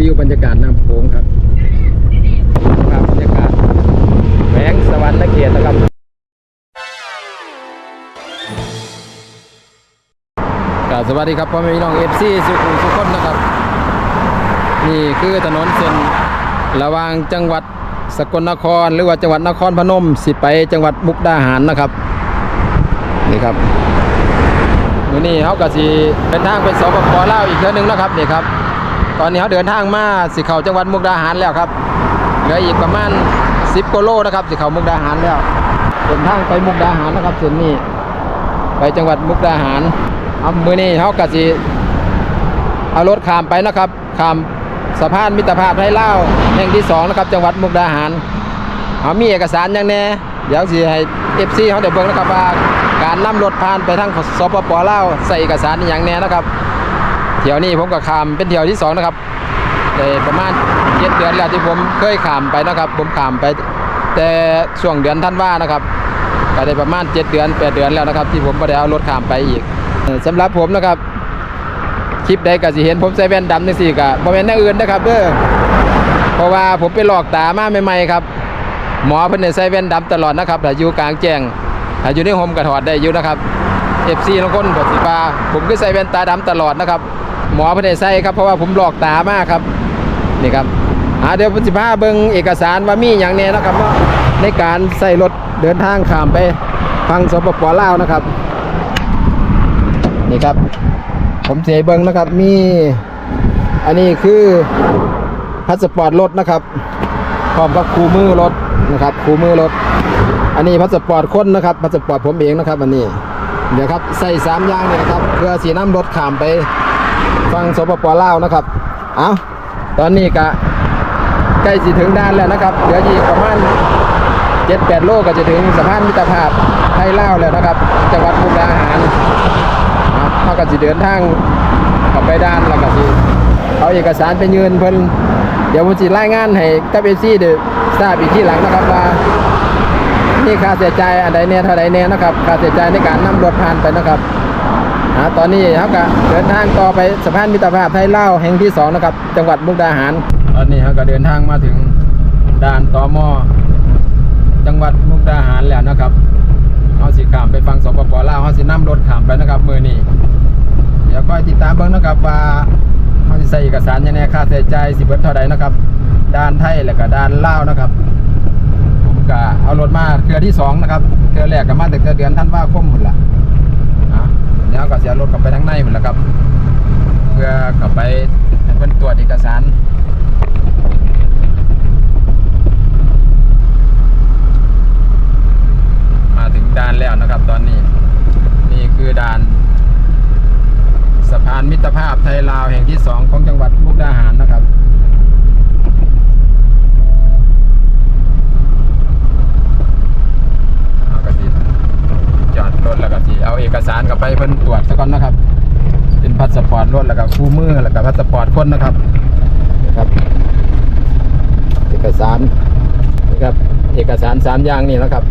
วิวบรรยากาศน้ำโขงครับภาพบรรยากาศแหวงสวรรค์เขตนะครับกาบสวัสดีครับพ่อแม่พี่น้องเอฟซีสุขุมสุขนนะครับ นี่คือถนนเส้นระหว่างจังหวัดสกลนครหรือว่าจังหวัดนครพนม สิไปจังหวัดมุกดาหารนะครับ นี่ครับนนี้เขาก็สิเดินทางไปสปปลาวอีกเทื่อนึงนะครับนี่ครับ ตอนนี้เขาเดินทางมาสิเขาจังหวัดมุกดาหารแล้วครับเหลืออีกประมาณ 10กิโลนะครับสิเขามุกดาหารแล้วเดินทางไปมุกดาหารนะครับเส้นนี้ ไปจังหวัดมุกดาหารเอามือนี้เขาก็สิเอารถข้ามไปนะครับข้ามสะพานมิตรภาพไทยลาวแห่งที่สองนะครับจังหวัดมุกดาหารเอามีเอกสารอย่างแน่เดี๋ยวสิให้เอฟซีเขาเดี๋ยวเบิ่งนะครับว่าการนำรถผ่านไปทางสปปลาวใส่เอกสารอย่างแน่นะครับ เที่ยวนี้ผมก็ขามเป็นเที่ยวที่สองนะครับได้ประมาณเจ็ดเดือนแล้วที่ผมเคยขามไปนะครับ ผมขามไป แต่ช่วงเดือนธันว่านะครับก็ได้ประมาณเจ็ดเดือนแปดเดือนแล้วนะครับ ที่ผมไม่ได้เอารถขามไปอีกเอ่อสำหรับผมนะครับ คลิปใดก็สิเห็นผมใส่แว่นดำจังซี่ก็บ่แม่นอย่าอื่นนะครับเด้อเพราะว่าผมไปหลอกตามาใหม่ๆครับหมอเพิ่นใส่แว่นดำตลอดนะครับถ้าอยู่กลางแจ้งถ้าอยู่ในโฮมก็ถอดได้อยู่นะครับ FC บางคนก็สิว่าผมก็ใส่แว่นตาดำตลอดนะครับ มอเพิ่นได้ใส่ครับเพราะว่าผมหลอกตามากครับนี่ครับอ่าเดี๋ยวผมสิพาเบิ่งเอกสารว่ามีหยังแน่นะครับในการใส่รถเดินทางข้ามไปฟังสปปลาวนะครับนี่ครับ ผมเสียเบิงนะครับมี อันนี้คือพาสปอร์ตรถนะครับพร้อมกับคูมือรถนะครับคูมือรถ อันนี้พาสปอร์ตคนนะครับพาสปอร์ตผมเองนะครับ อันนี้เดี๋ยวครับใส่สามอย่างเนี่ยครับเพื่อสีน้ำรถขามไป ฟังสปปลาวนะครับ เอาตอนนี้กะใกล้สิถึงด้านแล้วนะครับเหลืออีกประมาณเจ็ดแปดโลก็จะถึงสะพานมิตรภาพไทยลาวแล้วนะครับ จังหวัดมุกดาหารครับเขาก็สิเดินทางกลับไปด้านแล้วก็สิเอาเอกสารไปยืนเพิ่นเดี๋ยวผมสิรายงานให้กับเอซี่เดทราบอีกที่หลังนะครับว่านี่ค่าเสียใจอันใดแน่เท่าใดแน่นะครับค่าเสียใจในการนำรถผ่านไปนะครับ อ่าตอนนี้เขาก็เดินทางต่อไปสะพานมิตรภาพไทยลาวแห่งที่สองนะครับ จังหวัดมุกดาหาร ตอนนี้เขาก็เดินทางมาถึงด่านตมจังหวัดมุกดาหารแล้วนะครับเขาสิข้ามไปฟังสปปลาวเขาสินำรถข้ามไปนะครับมือนี้เดี๋ยวคอยติดตามเบิ่งนะครับว่าเขาสิใส่เอกสารยังไงค่าใช้จ่ายสิเบิดเท่าใดนะครับด้านไทยแล้วก็ด้านลาวนะครับผมก็เอารถมาเทือที่สองนะครับเทือแรกก็มาแต่เดือนธันวาคมหมดละ อะเดี๋ยวก็เสียรถกลับไปทางในหมดแล้วครับ เพื่อกลับไปให้เพิ่นตรวจเอกสารมาถึงด่านแล้วนะครับตอนนี้ นี่คือด่านสะพานมิตรภาพไทยลาวแห่งที่สองของจังหวัดมุกดาหารนะครับ ไปเพิ่นตรวจซะก่อนนะครับ เป็นพาสปอร์ตรถแล้วก็คู่มือแล้วก็พาสปอร์ตคนนะครับนะครับ เอกสารนะครับ เอกสารสามอย่างนี่นะครับ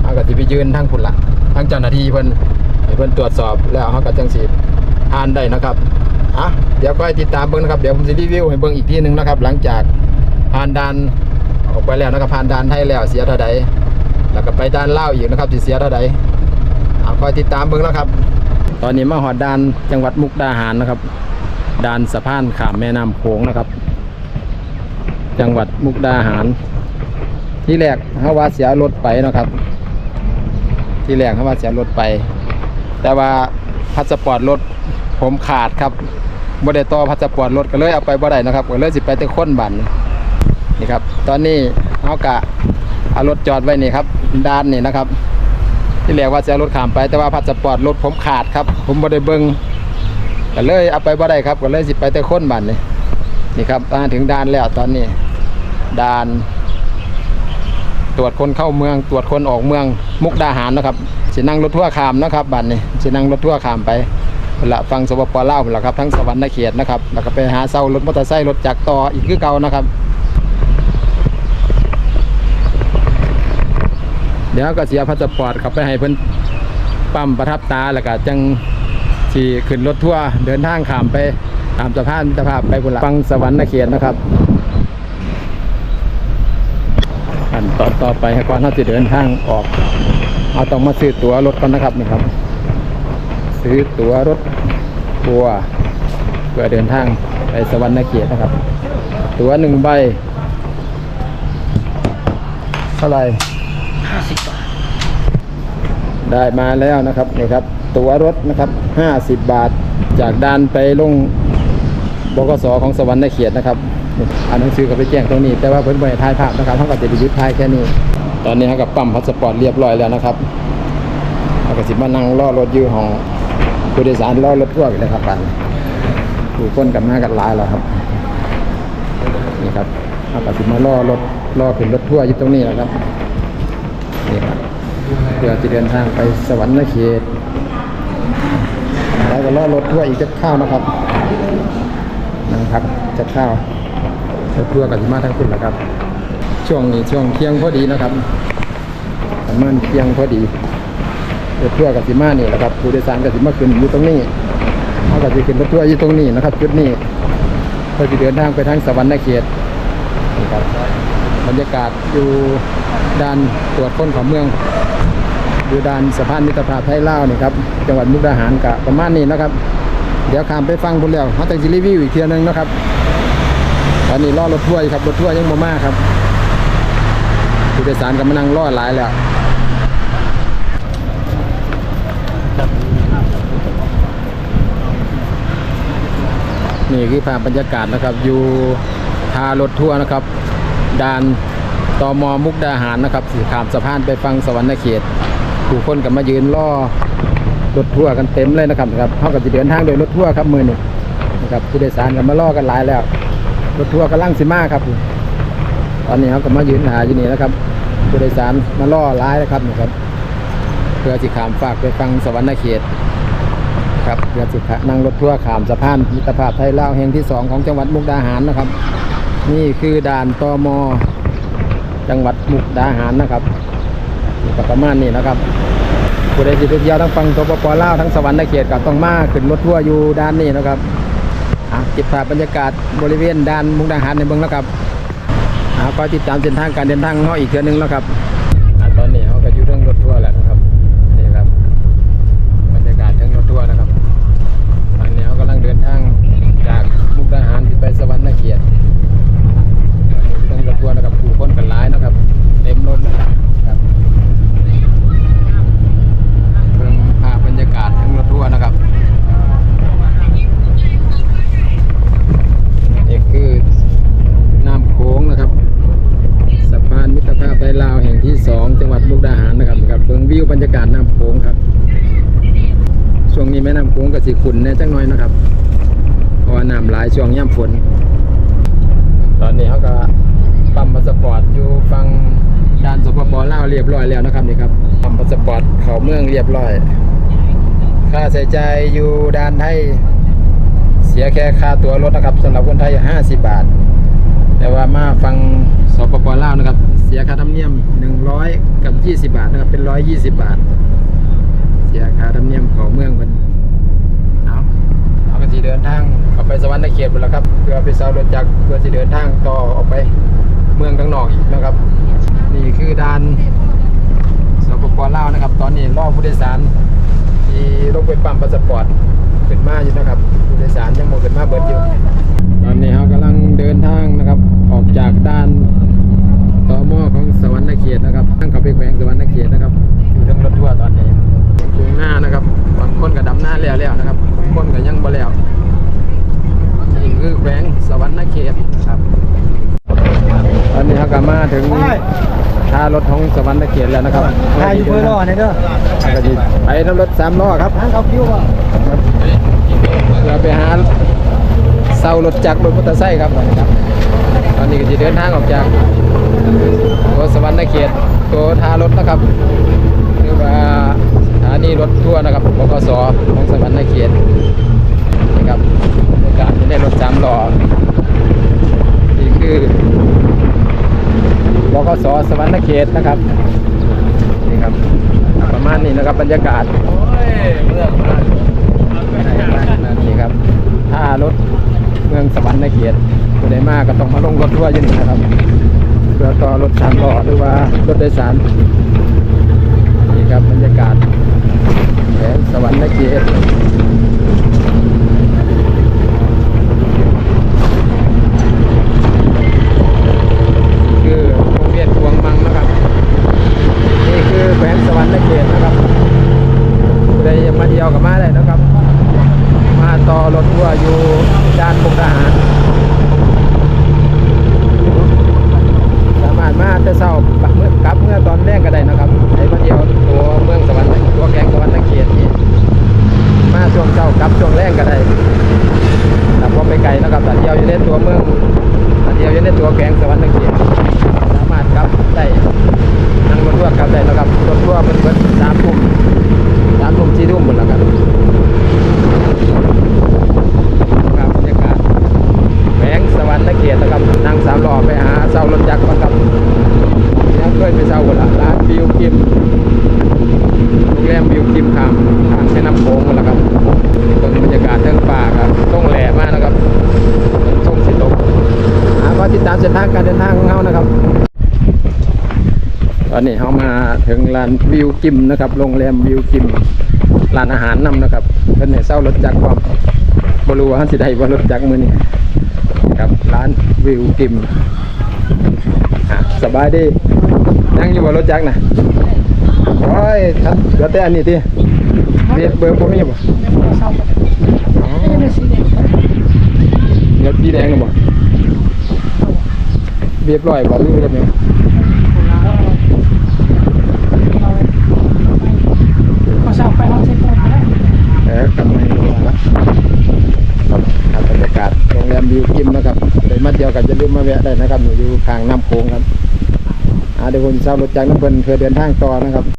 เขาก็สิไปยืนทั้งคุณละทั้งเจ้าหน้าที่เพิ่นเพิ่นตรวจสอบแล้วเขาก็จังสิอ่านได้นะครับอะเดี๋ยวก็ติดตามเบิ่งนะครับเดี๋ยวผมสิรีวิวให้เบิ่งอีกทีหนึงนะครับ หลังจากผ่านด่านออกไปแล้วนะครับผ่านด่านไทยแล้วเสียเท่าใดแล้วก็ไปด่านเล่าอีกนะครับสิเสียเท่าใด เอาคอยติดตามเบิ่งนะครับ ตอนนี้มาหอดด่านจังหวัดมุกดาหารนะครับด่านสะพานข้ามแม่น้ำโขงนะครับ จังหวัดมุกดาหาร ที่แรกเขาว่าเสียรถไปนะครับ ที่แรกเขาว่าเสียรถไป แต่ว่าพาสปอร์ตรถผมขาดครับบ่ได้ต่อพาสปอร์ตรถก็เลยเอาไปบ่ได้นะครับก็เลยสิไปแต่ค้นบันนี่ครับ ตอนนี้เขากะเอารถจอดไว้นี่ครับด้านนี่นะครับ ที่แรกว่าจะรถข้ามไปแต่ว่าพาสปอร์ตรถผมขาดครับ ผมบ่ได้เบิ่งก็เลยเอาไปบ่ได้ครับก็เลยสิไปแต่ค้นบันนี่นี่ครับมาถึงด่านแล้วตอนนี้ด่าน ตรวจคนเข้าเมือง ตรวจคนออกเมืองมุกดาหารนะครับสินั่งรถทั่วข้ามนะครับบัดนี้สินั่งรถทั่วข้ามไปละฟังสปปลาวพุ่นละครับทั้งสวรรค์นเขตนะครับแล้วก็ไปหาเซารถมอเตอร์ไซค์รถจักรต่ออีกคือเก่านะครับ ดี๋ยวก็เสียพาสปอร์ตเขับไปให้เพิ่นปั๊มประทับตาแล้วก็จังสิขึ้นรถทั่วร์เดินทางข้ามไปตามสะพานมิตรภาพไปบุญละฟังสวรรค์นเขตนนะครับขั้นตอนต่อไปให้ก่อนเราจะเดินทางออกเราต้องมาซื้อตั๋วรถก่อนนะครับนี่ครับ ซื้อตั๋วรถทัวร์เพื่อเดินทางไปสวรรค์นเขตนะครับ ตั๋วหนึ่งใบเท่าไหร่ 50บาท ได้มาแล้วนะครับนี่ครับ ตั๋วรถนะครับ50บาท จากด้านไปลงบกสของสวรรค์ในเขียดนะครับอ่านหนังสือก็ไปแจ้งตรงนี้ แต่ว่าเพิ่นบ่ให้ถ่ายภาพนะครับเท่ากับจะไปยึดถ่ายแค่นี้ ตอนนี้เขากับปั๊มพาสปอร์ตเรียบร้อยแล้วนะครับเขาก็สิมานั่งรอรถยู่ห้องผู้โดยสารรอรถทั่วไปเลยครับปันผู้คนกับมากันหลายแล้วครับนี่ครับเขาก็สิมารอรถรอขึ้นรถทั่วยู่ตรงนี้แหละครับ นี่ครับเพื่อจะเดินทางไปสวรรค์เขตแล้วก็ล่อรถทั่วอีกจะข้าวนะครับนั่งพักจะข้าวรถทั่วกับสิมาทั้งคุณนะครับ ช่วงนี้ช่วงเที่ยงพอดีนะครับประมาณเที่ยงพอดีรถทั่วกับสิมานี่แหละครับผู้โดยสารกับสิมาขึ้นอยู่ตรงนี้เขากับสิขึ้นรถทั่วอยู่ตรงนี้นะครับจุดนี้เพื่อจะเดินทางไปทางสวรรค์เขตนี่ครับ บรรยากาศอยู่ด้านตรวจคนของเมืองอยู่ด้านสะพานมิตรภาพไทยลาวนี่ครับจังหวัดมุกดาหารกะประมาณนี้นะครับ เดี๋ยวข้ามไปฟังพุ่นแล้วเขาจะรีวิวอีกเทียหนึงนะครับตอนนี้รอรถทัวร์ครับรถทัวร์ยังบ่มาครับผู้โดยสารกำลังรอหลายแล้วนี่คือภาพบรรยากาศนะครับ อยู่ทารถทัวร์นะครับ ด่านตมมุกดาหารนะครับสีขามสะพานไปฟังสวรรค์เขตผู้คนกับมายืนรอรถทัวร์กันเต็มเลยนะครับครับเขาก็จะเดินทางโดยรถทัวร์ครับมือนี่นะครับผู้โดยสารกันมารอกันหลายแล้ว รถทัวร์กำลังสิมาครับ ตอนนี้เขาก็มายืนหาอยู่นี่นะครับ ผู้โดยสารมาล่อร้ายนะครับนะครับเพื่อสิขามฝากไปฟังสวรรค์เขตครับเพื่อสิขะนั่งรถทัวร์ขามสะพานมิตรภาพไทยลาวแห่งที่สองของจังหวัดมุกดาหารนะครับ นี่คือด่านตมจังหวัดมุกดาหารนะครับประมาณนี้นะครับผู้ใดสิไปเที่ยวทั้งฟังสปปลาวทั้งสวรรค์นเขตก็ต้องมาขึ้นรถทัวร์อยู่ด้านนี้นะครับอะเก็บภาพบรรยากาศบริเวณด้านมุกดาหารในเมืองนะครับอะก็ติดตามเส้นทางการเดินทางของเขาอีกเทือนึงนะครับอตอนนี้เขาก็อยู่เรื่องรถทัวร์แล้วนะครับนี่ครับบรรยากาศเรื่องรถทัวร์นะครับตอนนี้เขากำลังเดินทางจากมุกดาหารที่ไปสวรรค์เขตเรื่องรถทัวร์นะครับผู้คนกันหลายนะครับ เต็มรถนะครับ เบิ่งภาพบรรยากาศทั้งรถทัวร์นะครับนี่คือน้ำโขงนะครับสะพานมิตรภาพไทยลาวแห่งที่สองจังหวัดมุกดาหารนะครับครับเบิ่งวิวบรรยากาศน้ำโขงครับ ช่วงนี้แม่น้ำโขงก็ สิขุ่นแน่จังน้อยนะครับ เพราะว่าน้ำหลายช่วงย่ำฝน ตอนนี้เขาก็ปั๊มพาสปอร์ตอยู่ฟังด้านสปปลาวเรียบร้อยแล้วนะครับนี่ครับปั๊มพาสปอร์ตเขาเมืองเรียบร้อย ค่าใช้จ่ายอยู่ด้านไทยเสียแค่ค่าตั๋วรถนะครับสำหรับคนไทย 50 บาท แต่ว่ามาฟังสปปลาวนะครับ เสียค่าธรรมเนียม 100 กับ 20 บาทนะครับเป็น 120 บาท เสียค่าธรรมเนียมเข้าเมืองเพิ่น เอาเอากสิเดินทางเข้าไปสวรรค์เขตหมดแล้วครับเพื่อไปเซารถจักรเพื่อสิเดินทางต่อออกไปเมืองข้างนอกอีกนะครับ นี่คือด่านสปปลาวนะครับ ตอนนี้รอผู้โดยสารที่ลงไปปั๊มพาสปอร์ตขึ้นมาอยู่นะครับผู้โดยสารยังโมขึ้นมาเบิดอยู่ตอนนี้เรากำลังเดินทางนะครับ ออกจากด้านต่อมอของสวรรค์เขตนะครับตั้งเขาไปแขวงสวรรค์เขตนะครับ อยู่ทางรถทัวร์ตอนนี้ตรงหน้านะครับบางคนก็ดำหน้าแล้วแล้วนะครับบาง คนก็ยังบ่แล้วนี่คือแขวงสวรรค์เขตครับตอนนี้เราก็มาถึงท่ารถของสวรรค์เขตแล้วนะครับทายอยู่เบอร์รอเนี่ยเด้อก็สิไปน้ำรถสามล้อครับทางเขาคิวอะเราไปหาเซารถจักรรถมอเตอร์ไซค์ครับ ตอนนี้ก็จะเดินทางออกจากตัวสวรรค์เขตตัวท่ารถนะครับหรือว่าสถานีรถทัวร์นะครับบกสของสวรรค์เขตนะครับบรรยากาศจะได้รถสามล้อนี่คือบกสสวรรค์เขตนะครับนี่ครับประมาณนี้นะครับบรรยากาศเมื่อนี่ครับท่ารถกียรรค์นเขตผู้ใดมากก็ต้องมาลงรถทัวร์อยู่นี่นะครับเพื่อต่อรถสามล้อหรือว่ารถโดยสารนี่ครับบรรยากาศ สวรรค์เกียรติคือวงเวียนพวงมังนะครับ นี่คือแขวงสวรรค์เกียรตินะครับผู้ใดยังมาเดียวกับมาได้นะครับ มาต่อรถทัวร์อยู่ด้านมุกดาหาร สามารถมาแต่เช้าปักเมื่อกลับเมื่อตอนแรกก็ได้นะครับไอ้มาเดียวตัวเมืองสวรรค์ตัวแกงสวรรค์เขตนี่มาช่วงเช้ากลับช่วงแรกก็ได้แต่พอไปไกลนะครับแต่เดียวอยู่ในตัวเมืองแต่เดียวอยู่ในตัวแกงสวรรค์เขตสามารถกลับได้นั่งรถทัวร์กลับได้นะครับรถทัวร์มันเบิดสามทุ่มสามทุ่มสี่ทุ่มหมดแล้วครับครับบรรยากาศ แขวงสวรรค์เขตนะครับนั่งสามล้อไปหาเสารถจักรก่อนครับยังเคยไปเสาหมดละร้านวิวกิมโรงแรมวิวกิมทางทางแม่น้ำโขงหมดละครับตรงบรรยากาศเทิงป่าครับต้องแหล่มากนะครับช่งสิตกหาว่าติดตามเส้นทางการเดินทางของเขานะครับ ตอนนี้เขามา ถึงร้านวิวกิมนะครับโรงแรมวิวกิมร้านอาหารนำนะครับเพิ่นให้เสารถจักรความบรู้ว่าสิได้ว่ารถจักรมือนี้ครับร้านวิวกิมสบายดีนั่งอยู่บนรถจักรนะโอ้ยครับเหลือแต่อันนี้ทีเบอร์เบอร์ผมมีบ่อ๋อเงินสีแดงหรือบ่เรียบร้อยบ่รู้เรียบร้อย เขาสั่งไปห้องเช็คก่อนก็ได้ เออกำไมนะครับครับบรรยากาศโรงแรมวิวกิมนะครับเลยมาเดียวกันจะลืมมาแวะได้นะครับอยู่ทางน้ำโขงครับอาเดี๋ยวผมเช่ารถจักรน้ำเพิ่นเพื่อเดินทางต่อนะครับ